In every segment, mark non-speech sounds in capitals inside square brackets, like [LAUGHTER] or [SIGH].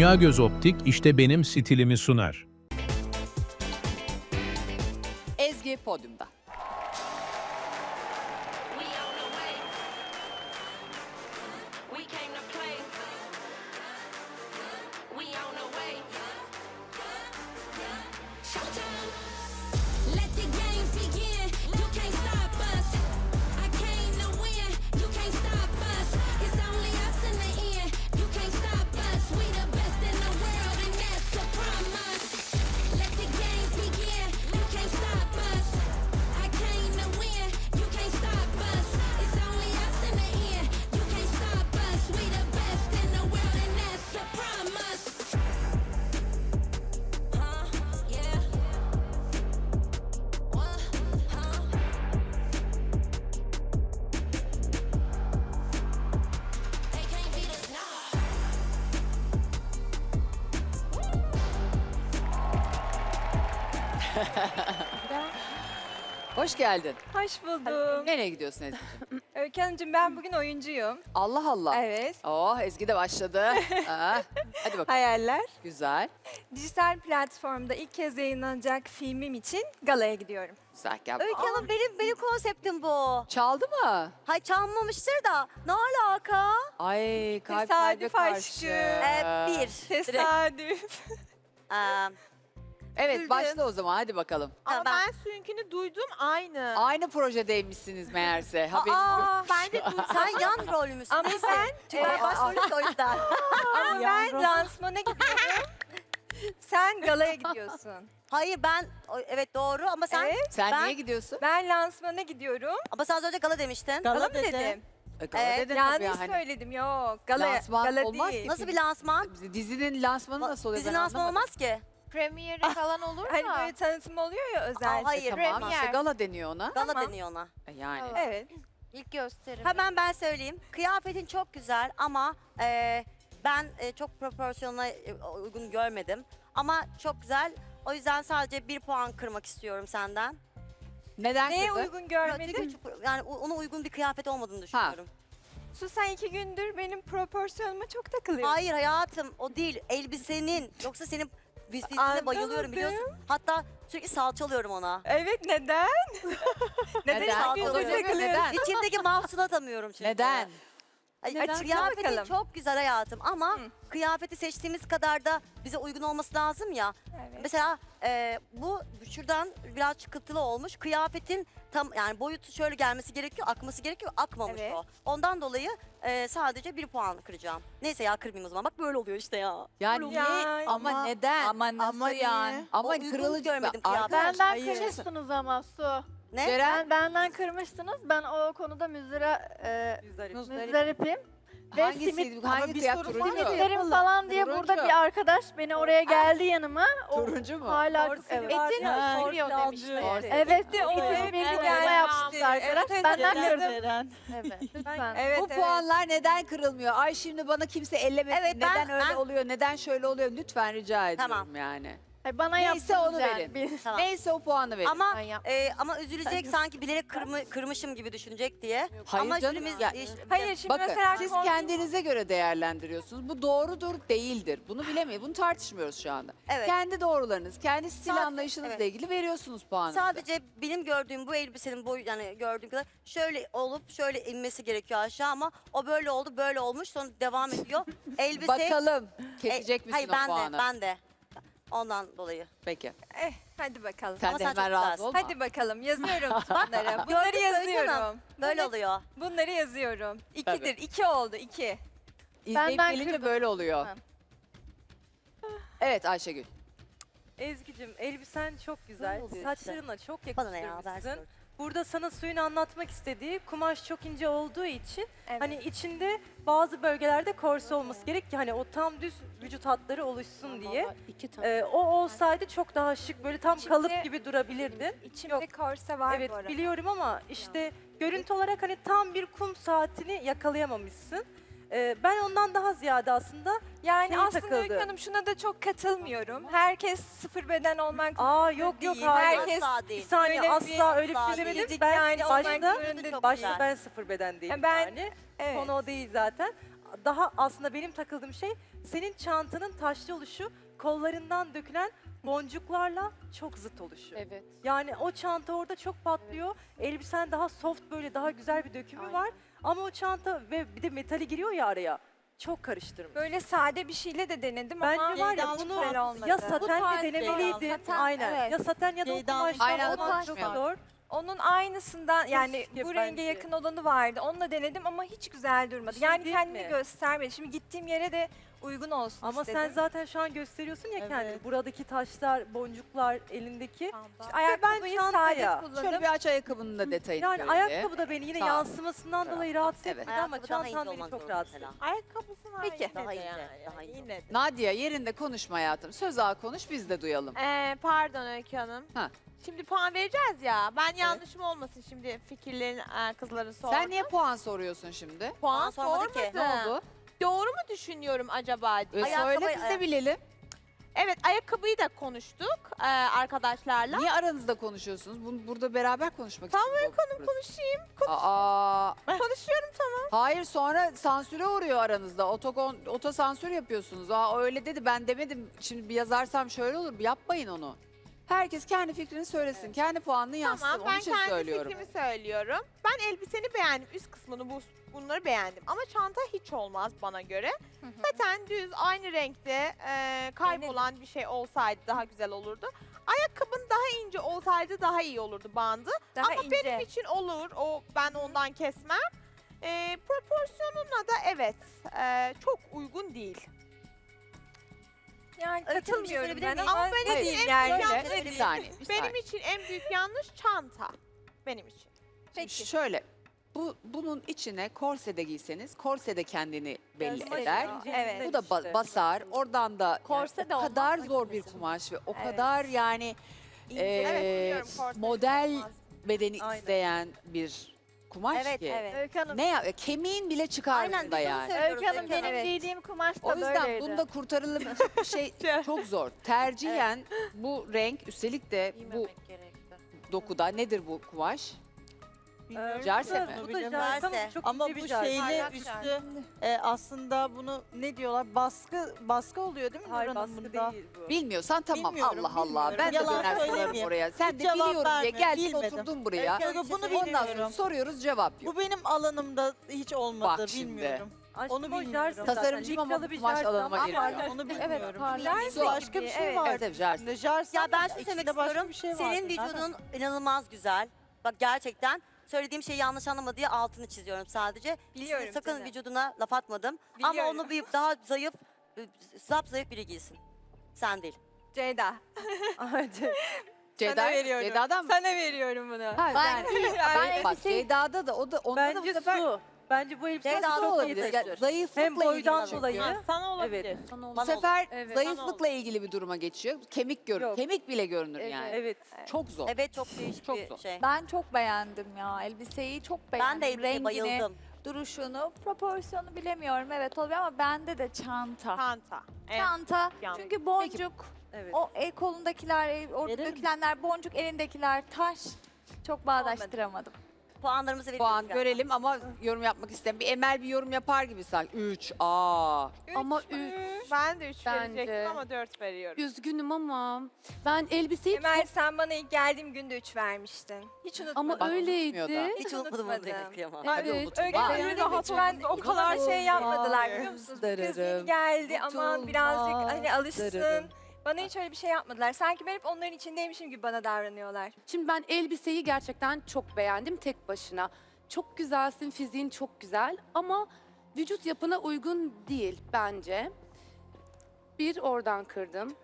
Dünya Göz Optik işte benim stilimi sunar. Ezgi podyumda. Hoş geldin. Hoş buldum. Nereye gidiyorsun Ezgi'ciğim? Öykü Hanımcığım ben bugün oyuncuyum. Allah Allah. Evet. Oh Ezgi de başladı. Aa, [LAUGHS] hadi bakalım. Hayaller. Güzel. Dijital platformda ilk kez yayınlanacak filmim için galaya gidiyorum. Güzel gel. Öykü Hanım benim benim konseptim bu. Çaldı mı? Hay çalmamıştır da ne alaka? Ay kalp kalbe Tesadüf karşı. [LAUGHS] aşkı. Ee, bir. Tesadüf. Ee, Evet Üzüldüm. başla o zaman hadi bakalım. Ama ben- ben suyunkini duydum aynı. Aynı projedeymişsiniz meğerse. Haberin yok. aa, ben de sen yan rol müsün? Ama Neyse. ben, Çünkü ben e, başrolüm de o yüzden. Ama ben lansmana gidiyorum. Sen galaya gidiyorsun. Hayır ben o- evet doğru ama sen Evet. Sen ben- niye gidiyorsun? Ben lansmana gidiyorum. ama sen az önce gala demiştin. Gala mı dedim? E, gala Evet, dedin Yanlış tabii yani. söyledim yok. Gala, Lansman gala olmaz değil. Nasıl bir lansman? Dizinin lansmanı nasıl oluyor? Dizinin ben anlamadım. olmaz ki. Premieri falan olur Hani mu? böyle tanıtım oluyor ya özel. Aa, hayır. Tamam Premier. işte gala deniyor ona. Gala Tamam. deniyor ona. E, Yani. Evet. İlk gösterim. Hemen ben söyleyeyim. Kıyafetin çok güzel ama e, ben e, çok proporsiyona e, uygun görmedim. Ama çok güzel. O yüzden sadece bir puan kırmak istiyorum senden. Neden Neye kırdın? uygun görmedin? Çünkü Yani u- ona uygun bir kıyafet olmadığını düşünüyorum. Su sen iki gündür benim proporsiyonuma çok takılıyorsun. Hayır hayatım o değil. Elbisenin. Yoksa senin Anlamadım. bayılıyorum biliyorsun. Hatta sürekli salçalıyorum ona. Evet neden? [LAUGHS] neden, Neden? Salçalıyorum. takılıyorsun? Neden? İçimdeki mahsunu atamıyorum çünkü. Neden? Ay, Neden? Kıyafetin Bakalım. çok güzel hayatım ama Hı. kıyafeti seçtiğimiz kadar da bize uygun olması lazım ya. Evet. Mesela e, bu şuradan biraz çıkıntılı olmuş. Kıyafetin tam yani boyutu şöyle gelmesi gerekiyor, akması gerekiyor. Akmamış Evet. o. Ondan dolayı e, sadece bir puan kıracağım. Neyse ya kırmayayım o zaman. Bak böyle oluyor işte ya. Yani Ya, niye? Ama, neden? Ama nasıl Ama yani? Ama O uygun görmedim kıyafet. Benden hayır. kırmışsınız ama Su. Ne? Ceren Ben benden kırmışsınız. Ben o konuda müzira, e, müzdaripim. Ve hangisiydi? simit, Hangi kıyak sorun turuncu? var. simitlerim falan diye Turuncu. burada bir arkadaş beni oraya geldi yanıma. O Turuncu mu? hala Korseli evet. var Etin ya, sürüyor aldı. Evet, de o o hep bir gelmişti. gelmişti yapmıştı arkadaş. Evet, Benden evet. kırdı. Evet, [LAUGHS] lütfen. Evet, Bu evet. puanlar neden kırılmıyor? Ay şimdi bana kimse ellemesin. Evet, ben- neden öyle ben- oluyor? Neden şöyle oluyor? Lütfen rica ediyorum Tamam. yani. Ay, bana Neyse yaptınız onu yani. verin. Tamam. Neyse o puanı verin. Ama Ben yap- e, ama üzülecek sanki bilerek kırmı, kırmışım gibi düşünecek diye. Hayır ama canım, ya- işte- Hayır şimdi Bakın mesela siz kon- kendinize göre değerlendiriyorsunuz. Bu doğrudur, değildir. Bunu bilemeyiz. Bunu tartışmıyoruz şu anda. Evet. Kendi doğrularınız, kendi stil Sadece- anlayışınızla evet. ilgili veriyorsunuz puanınızı. Sadece benim gördüğüm bu elbisenin boyu yani gördüğüm kadar şöyle olup şöyle inmesi gerekiyor aşağı ama o böyle oldu böyle olmuş sonra devam ediyor. [LAUGHS] Elbise Bakalım E, kesecek misin hayır, o ben puanı? de ben de. Ondan dolayı. Peki. Eh, hadi bakalım. Sen Ama de sen hemen çok razı olma. Hadi bakalım yazıyorum [LAUGHS] bunları. Bunları mü yazıyorum. Böyle oluyor. Bunları yazıyorum. İkidir. Tabii. iki oldu. iki. İzleyip Benden gelince kırdın. böyle oluyor. Evet Ayşegül. Ezgi'cim elbisen çok güzel. oluyor işte. Saçlarınla çok Bana ne ya yakıştırmışsın. Burada sana suyun anlatmak istediği kumaş çok ince olduğu için Evet. hani içinde bazı bölgelerde korse olması gerek ki hani o tam düz vücut hatları oluşsun diye. Ee, o olsaydı çok daha şık böyle tam İçinde- kalıp gibi durabilirdin. İçimde Yok. korse var evet bu arada. biliyorum ama işte görüntü olarak hani tam bir kum saatini yakalayamamışsın. Ee, ben ondan daha ziyade aslında Yani Şeyi aslında takıldı. Öykü Hanım şuna da çok katılmıyorum. Herkes sıfır beden olmak aa yok yok değil. hayır. Herkes Asla Bir değil. saniye Öyle bir- asla öyle bir asla şey demedim. Ben Yani olmak başta, zorunda başta ben sıfır beden değilim ben- yani. evet. Konu o değil zaten. daha aslında benim takıldığım şey senin çantanın taşlı oluşu, kollarından dökülen boncuklarla çok zıt oluşu. Evet. Yani o çanta orada çok patlıyor. Elbisen daha soft böyle daha güzel bir dökümü var. Ama o çanta ve bir de metali giriyor ya araya. Çok karıştırmış. Böyle sade bir şeyle de denedim ama Bence var ya hiç bunu güzel olmadı. ya satenle tarz denemeliydin. Ceyda. Aynen. evet. Ya saten ya da o kumaştan Aynen, olmak çok tutmuyor. zor. Onun aynısından yani Keşke bu renge bence. yakın olanı vardı. Onunla denedim ama hiç güzel durmadı. Şey yani değil kendini mi? göstermedi. Şimdi gittiğim yere de uygun olsun Ama istedim. sen zaten şu an gösteriyorsun ya kendini. Buradaki taşlar, boncuklar elindeki. İşte ayakkabıyı ben sade çantaya- kullandım. Şöyle bir aç ayakkabının da detayını Yani böyle. ayakkabı da beni yine Sağ ol. yansımasından Sağ ol. dolayı rahatsız Evet. etmedi ama Ayakkabı daha ince çantan beni olmak çok zorunda rahatsız mesela. etti. Ayakkabısı var. Peki. Daha ince, daha ince. Nadia yerinde konuşma hayatım. Söz al konuş biz de duyalım. Ee, pardon Öykü Hanım. Ha. Şimdi puan vereceğiz ya. Ben yanlışım olmasın şimdi fikirlerin e, kızların sordu. Sen niye puan soruyorsun şimdi? puan Puan sormadı ki. Ne oldu? Doğru mu düşünüyorum acaba? Ee, Ayakkabı- söyle biz de bilelim. Evet ayakkabıyı da konuştuk e, arkadaşlarla. Niye aranızda konuşuyorsunuz? Bunu burada beraber konuşmak Tamam, için. Tamam Konuşayım. Aa, Konuşuyorum tamam. hayır sonra sansüre uğruyor aranızda. Otokon, otosansür yapıyorsunuz. Aa öyle dedi ben demedim. Şimdi bir yazarsam şöyle olur. Yapmayın onu. Herkes kendi fikrini söylesin. Kendi puanını yazsın. Tamam Onun ben için kendi söylüyorum. fikrimi söylüyorum. Ben elbiseni beğendim. Üst kısmını bu, bunları beğendim. Ama çanta hiç olmaz bana göre. Zaten düz aynı renkte e, kaybolan bir şey olsaydı daha güzel olurdu. Ayakkabın daha ince olsaydı daha iyi olurdu bandı. Daha Ama ince. benim için olur. O ben ondan kesmem. E, proporsiyonuna da evet e, çok uygun değil. Şey katılmıyorum ben ama Ama benim ne için diyeyim en yani. büyük yanlış- bir saniye. Bir Benim saniye. için en büyük yanlış çanta. Benim için. Şimdi Peki. şöyle. Bu, bunun içine korse de giyseniz korse de kendini belli Gösteriyor. eder. Evet. Bu da ba- basar. Oradan da yani Korse de o kadar zor bir kumaş ve o Evet. kadar yani eee, Evet, biliyorum, model olmaz. bedeni Aynen. isteyen bir kumaş Evet, ki. evet. Öykü Hanım, Ne ya kemiğin bile çıkar Aynen, bunda onu yani. Öykü Hanım benim. Evet. giydiğim kumaş da O yüzden böyleydi. bunda kurtarılabilecek [LAUGHS] bir şey çok zor. Tercihen bu renk üstelik de bu dokuda nedir bu kumaş? Ee, Jarse bu da- mi? Bu da Jarse. jarse. Çok Ama ince bir bu jarse. şeyle Parlak üstü e, aslında bunu ne diyorlar? Baskı baskı oluyor değil mi Hayır Nur Hanım baskı bunda? değil bu. Bilmiyorsan tamam Bilmiyorum, Allah Allah. Ben de bilmiyorum. döner Yalan sorarım söylemeyeyim. oraya. Sen Hiç de cevap biliyorum diye verme, geldin bilmedim. oturdun buraya. Hanım, bunu Ondan sonra bilmiyorum. soruyoruz cevap yok. Bu benim alanımda hiç olmadı Bak şimdi. bilmiyorum. Aşkım Onu o bilmiyorum. jarse zaten. Tasarımcıyım ama Likralı bir kumaş jarse alanıma ama giriyor. parlak. Onu bilmiyorum. Jarse Başka gibi, bir şey evet. var. Evet, evet. Jarse Ya ben şunu içinde söylemek başka istiyorum. bir şey. Senin Nereden? vücudun inanılmaz güzel. Bak gerçekten söylediğim şeyi yanlış anlama diye altını çiziyorum sadece. Biliyorum Sakın canım. vücuduna laf atmadım. Ama Biliyorum. onu bir daha zayıf, zap zayıf biri giysin. Sen değil. Ceyda. [LAUGHS] Hadi. Ceyda, Sana veriyorum. Ceyda'dan mı? Sana veriyorum bunu. Ha, Ben- yani, [LAUGHS] [LAUGHS] ben bak Ceyda'da da o da onda da bu Bence sefer su. Bence bu elbise Ceyda da olabilir. olabilir. Yani zayıflıkla Hem boydan ilgili dolayı. Ha, sana olabilir. Evet. Bu Bana sefer Evet. zayıflıkla ilgili bir duruma geçiyor. Kemik görür. Yok. Kemik bile görünür Evet. yani. Evet. Çok zor. Evet çok değişik Çok bir zor. şey. Ben çok beğendim ya elbiseyi çok beğendim. Ben de elbiseye Rengini, bayıldım. duruşunu, proporsiyonu bilemiyorum evet oluyor ama bende de çanta. Çanta. Evet. Çanta yanlış. çünkü boncuk, Evet. o el kolundakiler, el, orada Verelim. dökülenler, boncuk elindekiler, taş çok bağdaştıramadım. Puanlarımızı veriyoruz. Puan galiba. görelim ama yorum yapmak istem. Bir Emel bir yorum yapar gibi sanki. 3. Aa. Ama üç. Ben de 3 Bence. verecektim ama 4 veriyorum. Üzgünüm ama ben elbiseyi Emel sen bana ilk geldiğim günde 3 vermiştin. Hiç unutmadım. ama Bak, öyleydi. da. Hiç unutmadım onu unutmadım. demek. Tabii Evet. Öyle benim lütfen o kadar şey yapmadılar biliyor musunuz? Bu kız yeni Dararım, geldi aman birazcık hani alışsın. dararım. Bana hiç öyle bir şey yapmadılar. Sanki ben hep onların içindeymişim gibi bana davranıyorlar. Şimdi ben elbiseyi gerçekten çok beğendim tek başına. Çok güzelsin, fiziğin çok güzel ama vücut yapına uygun değil bence. Bir oradan kırdım.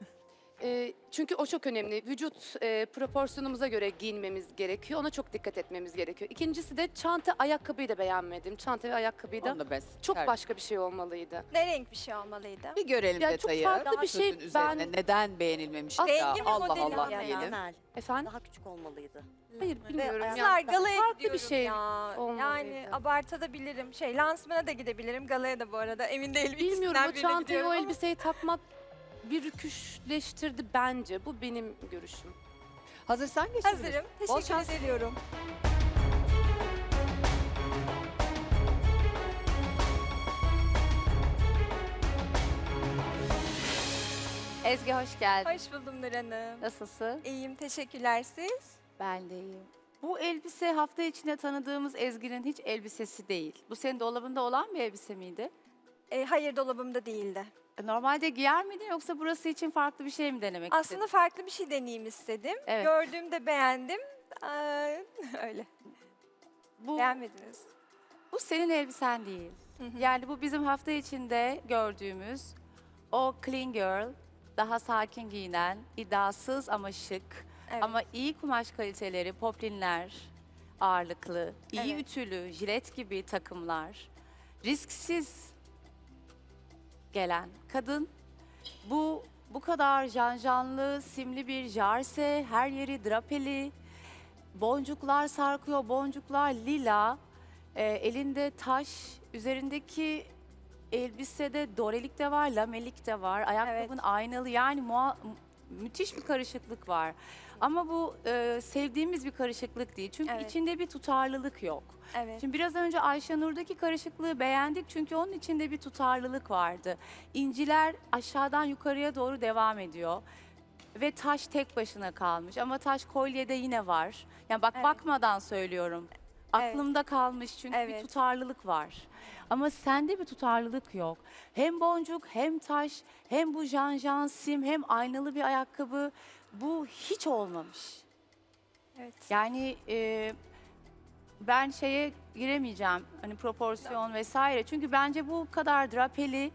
Ee, çünkü o çok önemli. Vücut e, proporsiyonumuza göre giyinmemiz gerekiyor. Ona çok dikkat etmemiz gerekiyor. İkincisi de çanta, ayakkabıyı da beğenmedim. Çanta ve ayakkabıyı da Onu da bes. çok Ter- başka bir şey olmalıydı. Ne renk bir şey olmalıydı? Bir görelim Ya çok detayı. farklı bir şey. Üzerine Ben- neden beğenilmemiş ya. Rengi mi, Allah modeli mi Allah yani? diyelim. Emel, Efendim? daha küçük olmalıydı. Hayır bilmiyorum. Ve- Kızlar galaya farklı bir gidiyorum şey ya. olmalıydı. Yani abartabilirim. Şey lansmana da gidebilirim. Galaya da bu arada. Emin değilim. Bilmiyorum ikisinden o birine çantayı gidiyorum o ama. elbiseyi takmak bir rüküşleştirdi bence. Bu benim görüşüm. Hazırsan geçebiliriz. Hazırım. Bol şans Teşekkür. Ezgi hoş geldin. Hoş buldum Nur Hanım. Nasılsın? İyiyim, teşekkürler siz. Ben de iyiyim. Bu elbise hafta içinde tanıdığımız Ezgi'nin hiç elbisesi değil. Bu senin dolabında olan bir elbise miydi? E, hayır dolabımda değildi. E, Normalde giyer miydin yoksa burası için farklı bir şey mi denemek Aslında istedin? farklı bir şey deneyeyim istedim. Evet. Gördüğümde beğendim. Aa, [LAUGHS] öyle. Bu, Beğenmediniz. bu senin elbisen değil. Hı hı. Yani bu bizim hafta içinde gördüğümüz o clean girl, daha sakin giyinen, iddiasız ama şık, Evet. ama iyi kumaş kaliteleri, poplinler ağırlıklı, iyi Evet. ütülü, jilet gibi takımlar, risksiz gelen kadın bu bu kadar janjanlı, simli bir jarse, her yeri drapeli, boncuklar sarkıyor, boncuklar lila, e, elinde taş, üzerindeki elbisede dorelik de var, lamelik de var, ayakkabın aynalı yani mua- mü- müthiş bir karışıklık var. Ama bu e, sevdiğimiz bir karışıklık değil çünkü Evet. içinde bir tutarlılık yok. Evet. Şimdi biraz önce Ayşenur'daki karışıklığı beğendik çünkü onun içinde bir tutarlılık vardı. İnciler aşağıdan yukarıya doğru devam ediyor. Ve taş tek başına kalmış ama taş kolyede yine var. Yani bak Evet. bakmadan söylüyorum. Evet. Aklımda kalmış çünkü bir Evet. tutarlılık var. Ama sende bir tutarlılık yok. Hem boncuk hem taş hem bu janjan sim hem aynalı bir ayakkabı bu hiç olmamış. Evet. Yani e, ben şeye giremeyeceğim hani proporsiyon vesaire. Çünkü bence bu kadar drapeli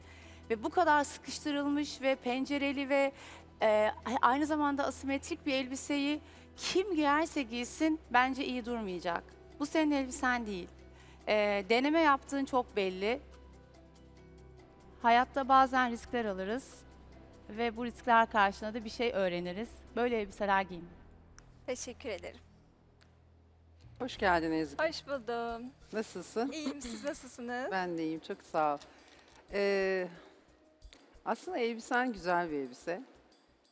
ve bu kadar sıkıştırılmış ve pencereli ve e, aynı zamanda asimetrik bir elbiseyi kim giyerse giysin bence iyi durmayacak. Bu senin elbisen değil. E, deneme yaptığın çok belli. Hayatta bazen riskler alırız ve bu riskler karşılığında da bir şey öğreniriz. Böyle elbiseler giyme. Teşekkür ederim. Hoş geldin Ezgi. Hoş buldum. Nasılsın? İyiyim, siz nasılsınız? Ben de iyiyim, çok sağ ol. Ee, aslında elbisen güzel bir elbise.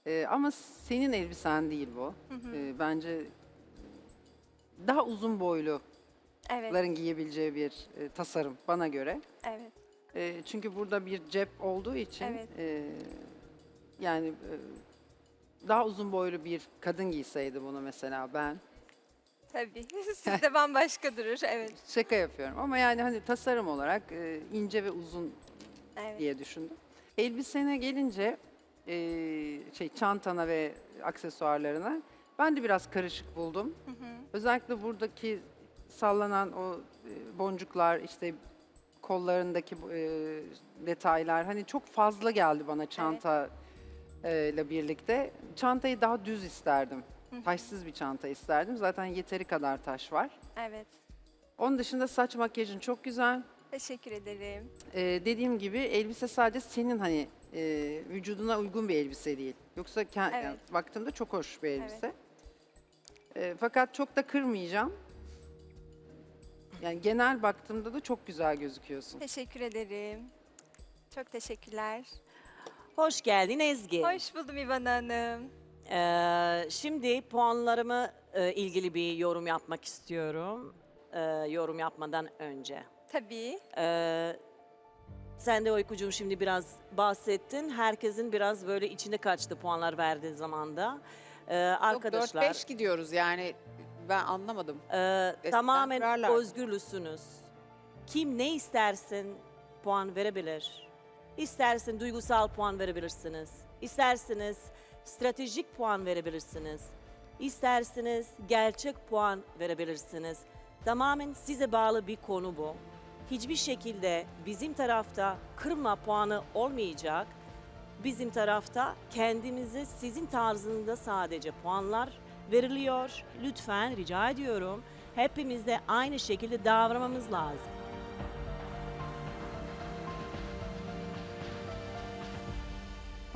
Ee, ama senin elbisen değil bu. Ee, bence daha uzun boyluların Evet, giyebileceği bir e, tasarım bana göre. evet. Ee, çünkü burada bir cep olduğu için Evet. e, yani e, daha uzun boylu bir kadın giyseydi bunu mesela ben. Tabii. [LAUGHS] Sizde bambaşka durur. Evet. Şaka yapıyorum ama yani hani tasarım olarak e, ince ve uzun Evet. diye düşündüm. Elbisene gelince e, şey çantana ve aksesuarlarına ben de biraz karışık buldum. Hı hı. Özellikle buradaki sallanan o e, boncuklar işte kollarındaki e, detaylar hani çok fazla geldi bana çanta e, ile birlikte. Çantayı daha düz isterdim. Taşsız bir çanta isterdim. Zaten yeteri kadar taş var. Evet. Onun dışında saç makyajın çok güzel. Teşekkür ederim. Ee, dediğim gibi elbise sadece senin hani e, vücuduna uygun bir elbise değil. Yoksa Evet. yani baktığımda çok hoş bir elbise. Ee, fakat çok da kırmayacağım. Yani genel baktığımda da çok güzel gözüküyorsun. Teşekkür ederim. Çok teşekkürler. Hoş geldin Ezgi. Hoş buldum İvan Hanım. Ee, şimdi puanlarımı e, ilgili bir yorum yapmak istiyorum. Ee, yorum yapmadan önce. Tabii. Ee, sen de uykucuğum şimdi biraz bahsettin. Herkesin biraz böyle içine kaçtı puanlar verdiği zamanda. Ee, arkadaşlar 4-5 gidiyoruz yani ben anlamadım. e, tamamen özgürlüsünüz. Kim ne istersin puan verebilir. İstersen duygusal puan verebilirsiniz. İsterseniz stratejik puan verebilirsiniz. İsterseniz gerçek puan verebilirsiniz. Tamamen size bağlı bir konu bu. Hiçbir şekilde bizim tarafta kırma puanı olmayacak. Bizim tarafta kendimize sizin tarzında sadece puanlar veriliyor. Lütfen rica ediyorum. Hepimiz de aynı şekilde davranmamız lazım.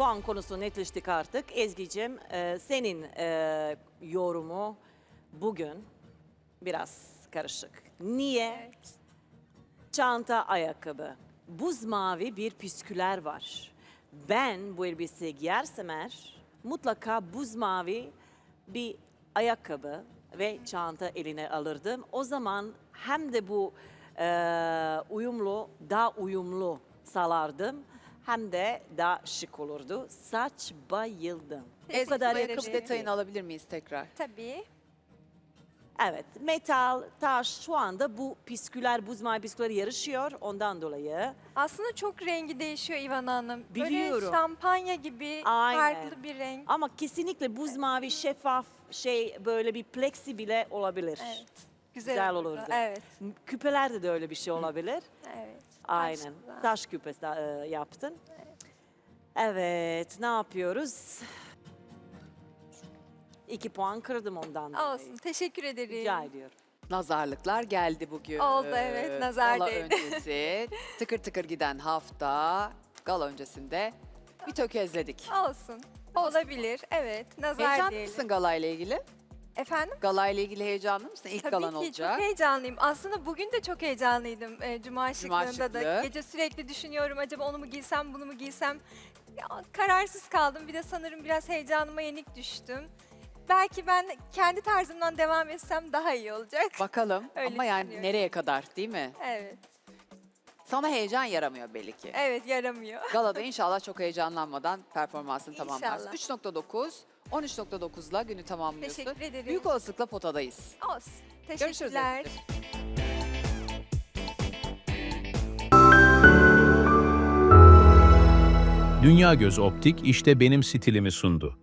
Puan konusu netleştik artık. Ezgi'cim e, senin e, yorumu bugün biraz karışık. Niye? Çanta, ayakkabı. Buz mavi bir püsküler var. Ben bu elbiseyi giyersem eğer mutlaka buz mavi bir ayakkabı ve çanta eline alırdım. O zaman hem de bu e, uyumlu, daha uyumlu sağlardım. Hem de daha şık olurdu. Saç bayıldım. Bu kadar ayakkabı yakıştı. detayını alabilir miyiz tekrar? Tabii. Evet, metal, taş şu anda bu pisküler, buz mavi pisküler yarışıyor ondan dolayı. Aslında çok rengi değişiyor İvan Hanım. Böyle Biliyorum. şampanya gibi Aynen. farklı bir renk. Ama kesinlikle buz mavi şeffaf şey böyle bir plexi bile olabilir. Evet. Güzel, Güzel olurdu. olurdu, evet. Küpelerde de öyle bir şey olabilir. Evet. Aynen. Taşla. Taş küpesi e, yaptın. Evet, ne yapıyoruz? İki puan kırdım ondan. dolayı. Olsun. Teşekkür ederim. Rica ediyorum. Nazarlıklar geldi bugün. Oldu, evet, nazar Gala değdi. öncesi, [LAUGHS] tıkır tıkır giden hafta, gala öncesinde bir tökezledik. Olsun. Olabilir. Evet. Nazar Heyecanlı diyelim. mısın galayla ilgili? Efendim? Galayla ilgili heyecanlı mısın? İlk Tabii galan ki olacak. çok heyecanlıyım. Aslında bugün de çok heyecanlıydım. Ee, Cuma Cuma şıklığında da. şıklığı. Gece sürekli düşünüyorum acaba onu mu giysem bunu mu giysem. Ya, kararsız kaldım. Bir de sanırım biraz heyecanıma yenik düştüm. Belki ben kendi tarzımdan devam etsem daha iyi olacak. Bakalım [LAUGHS] Öyle ama yani düşünüyorum. nereye kadar değil mi? Evet. Sana heyecan yaramıyor belli ki. Evet yaramıyor. Galada [LAUGHS] inşallah çok heyecanlanmadan performansını İnşallah. tamamlarsın. 3.9, 13.9'la günü tamamlıyorsun. Teşekkür ederim. Büyük olasılıkla potadayız. Olsun. Görüşürüz. Teşekkürler. Ezgi'cim. Dünya Göz Optik işte benim stilimi sundu.